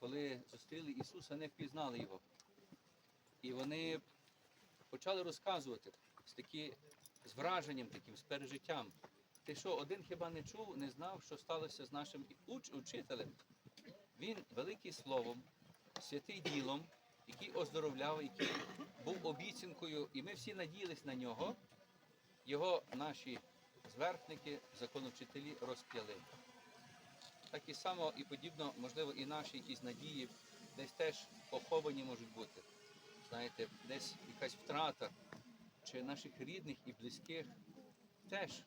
коли зустріли Ісуса, не впізнали Його. І вони почали розказувати з такі, з враженням таким, з пережиттям. Ти що, один хіба не чув, не знав, що сталося з нашим уч, учителем? Він великий словом, святий ділом, який оздоровляв, який був обіцянкою, і ми всі надіялись на нього. Його наші зверхники, законовчителі розп'яли. Так і само і подібно, можливо, і наші якісь надії десь теж поховані можуть бути. Знаєте, десь якась втрата чи наших рідних і близьких теж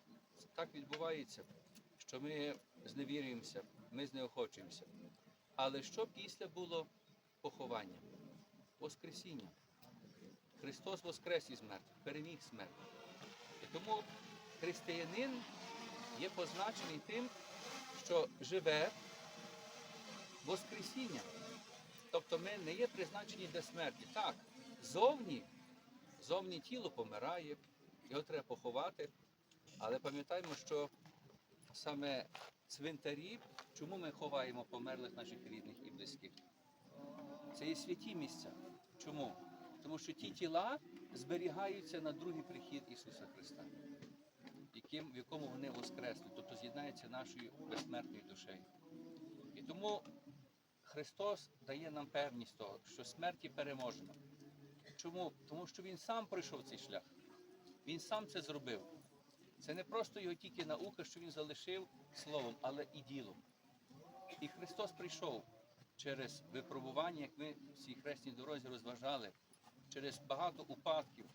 так відбувається, що ми зневірюємося, ми знеохочуємося. Але що після було поховання? Воскресіння. Христос воскрес із мертвих, переміг смерть. І тому християнин є позначений тим, що живе Воскресіння. Тобто ми не є призначені для смерті. Так, зовні, зовні тіло помирає, його треба поховати, але пам'ятаємо, що саме цвинтарі, чому ми ховаємо померлих наших рідних і близьких? Це є святі місця. Чому? Тому що ті тіла зберігаються на другий прихід Ісуса Христа, яким, в якому вони воскреснуть, тобто з'єднаються нашою безсмертною душею. І тому Христос дає нам певність того, що смерті переможена. Чому? Тому що Він сам пройшов цей шлях. Він сам це зробив. Це не просто його тільки наука, що він залишив словом, але і ділом. І Христос прийшов через випробування, як ми в цій хресній дорозі розважали, через багато упадків,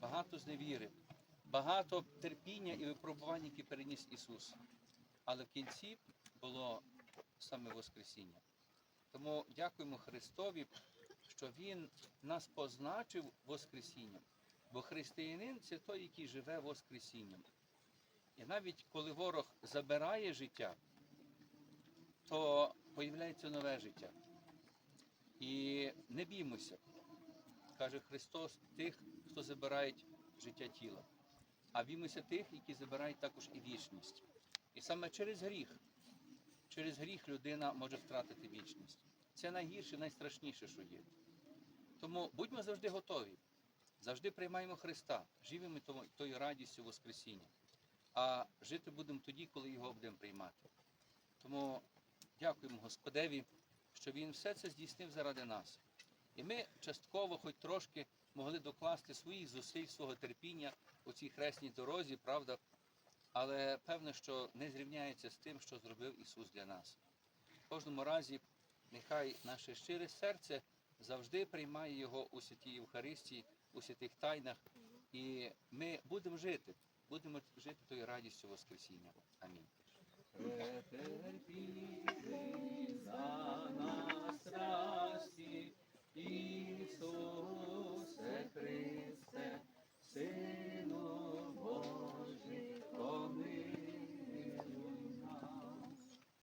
багато зневіри, багато терпіння і випробувань, які переніс Ісус. Але в кінці було саме Воскресіння. Тому дякуємо Христові, що Він нас позначив Воскресінням. Бо християнин це той, який живе Воскресінням. І навіть коли ворог забирає життя, то появляється нове життя. І не біймося, каже Христос, тих, хто забирає життя тіла, а біймося тих, які забирають також і вічність. І саме через гріх, через гріх людина може втратити вічність. Це найгірше, найстрашніше, що є. Тому будьмо завжди готові, завжди приймаємо Христа, живемо тою радістю Воскресіння. А жити будемо тоді, коли його будемо приймати. Тому дякуємо Господеві, що Він все це здійснив заради нас. І ми частково, хоч трошки, могли докласти своїх зусиль, свого терпіння у цій хресній дорозі, правда, але певно, що не зрівняється з тим, що зробив Ісус для нас. В кожному разі, нехай наше щире серце завжди приймає Його у святій Євхаристії, у святих тайнах, і ми будемо жити, будемо жити тою радістю Воскресіння. Амінь.